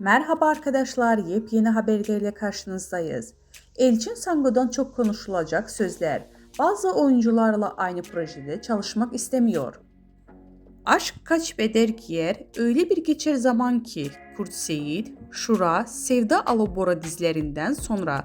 Merhaba arkadaşlar, yepyeni haberlerle karşınızdayız. Elçin Sango'dan çok konuşulacak sözler. Bazı oyuncularla aynı projede çalışmak istemiyor. Aşk kaç beder giyer, öyle bir geçer zaman ki Kurt Seyit, Şura, Sevda Alobora dizilerinden sonra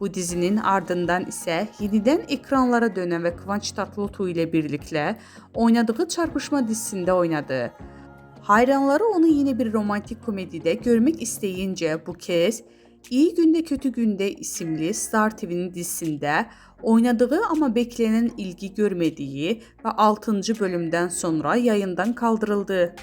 Bu dizinin ardından ise yeniden ekranlara dönen ve Kıvanç Tatlıtuğ ile birlikte oynadığı Çarpışma dizisinde oynadı. Hayranları onu yine bir romantik komedide görmek isteyince bu kez İyi Günde Kötü Günde isimli Star TV'nin dizisinde oynadığı ama beklenen ilgi görmediği ve 6. bölümden sonra yayından kaldırıldı.